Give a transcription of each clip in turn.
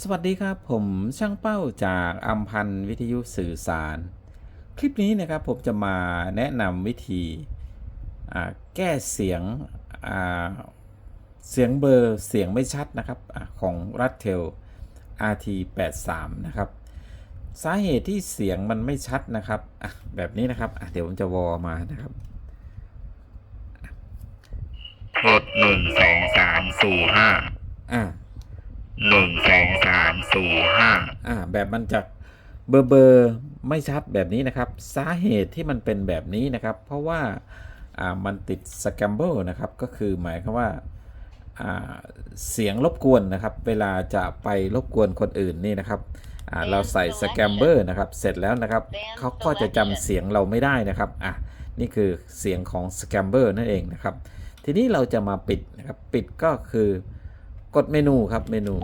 สวัสดีครับผมช่างเป้าจากอัมพันธ์วิทยุสื่อสาร คลิปนี้นะครับผมจะมาแนะนำวิธีอ่าแก้เสียงอ่าเสียงเบอร์เสียงไม่ชัดนะครับอาของ r a t t e l RT83 นะครับ สาเหตุที่เสียงมันไม่ชัดนะครับอะแบบนี้นะครับอะเดี๋ยวผมจะวอมานะครับกดหนึ่งสองสามสี่ห้าอะหนึ่งสอง สี่ห้าอ่าแบบมันจะเบอร์เบอร์ไม่ชัดแบบนี้นะครับ สาเหตุที่มันเป็นแบบนี้นะครับ เพราะว่าอ่ามันติดสแกมเบิลนะครับ ก็คือหมายความว่าอ่าเสียงรบกวนนะครับ เวลาจะไปรบกวนคนอื่นนี่นะครับอ่าเราใส่สแกมเบอร์นะครับ เสร็จแล้วนะครับเขาก็จะจำเสียงเราไม่ได้นะครับอะนี่คือเสียงของสแกมเบอร์นั่นเองนะครับ ทีนี้เราจะมาปิดนะครับ ปิดก็คือกดเมนูครับเมนู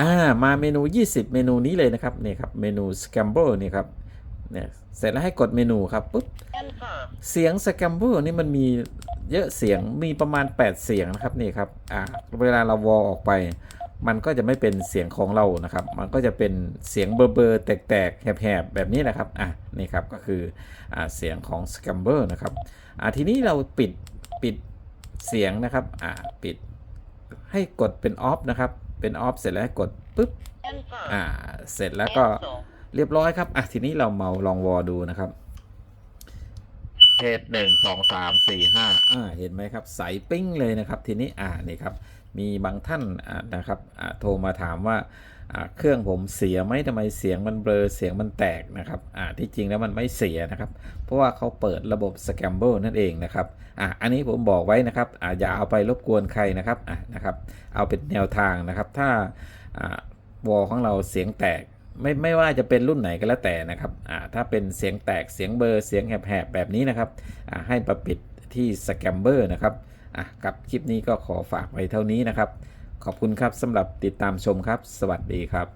อ่ามาเมนู 20 เมนูนี้เลยนะครับนี่ครับเมนู Scramble นี่ครับเนี่ยเสร็จแล้วให้กดเมนูครับปุ๊บเสียง Scramble นี่มันมีเยอะเสียงมีประมาณ 8 เสียงนะครับนี่ครับอ่าเวลาเราวอลออกไป มันก็จะไม่เป็นเสียงของเรานะครับ มันก็จะเป็นเสียงเบอร์เบอร์แตกๆแหบๆแบบนี้นะครับอะนี่ครับก็คืออ่าเสียงของ Scramble นะครับอ่าทีนี้เราปิดปิดเสียงนะครับอ่าปิดให้กดเป็นออฟนะครับ เป็นออฟเสร็จแล้วให้กดปุ๊บ Enter อ่าเสร็จแล้วก็ Cancel เรียบร้อยครับ อะ ทีนี้เราเมาลองวอดูนะครับเทสหนึ่งสองสามสี่ห้าอ่าเห็นไหมครับ ใสปิ้งเลยนะครับ ทีนี้อ่านี่ครับ มีบางท่านนะครับโทรมาถามว่าเครื่องผมเสียไหมทำไมเสียงมันเบลอเสียงมันแตกนะครับที่จริงแล้วมันไม่เสียนะครับ เพราะว่าเขาเปิดระบบ Scramble นั่นเองนะครับออันนี้ผมบอกไว้นะครับออย่าเอาไปรบกวนใครนะครับะนะครับ เอาเป็นแนวทางนะครับ ถ้าวอลของเราเสียงแตกไม่ไม่ว่าจะเป็นรุ่นไหนก็แล้วแต่นะครับถ้าเป็นเสียงแตกเสียงเบอร์เสียงแหบๆแบบนี้นะครับให้ประปิด ที่สแกมเบอร์นะครับอะกับคลิปนี้ก็ขอฝากไว้เท่านี้นะครับ ขอบคุณครับสำหรับติดตามชมครับ สวัสดีครับ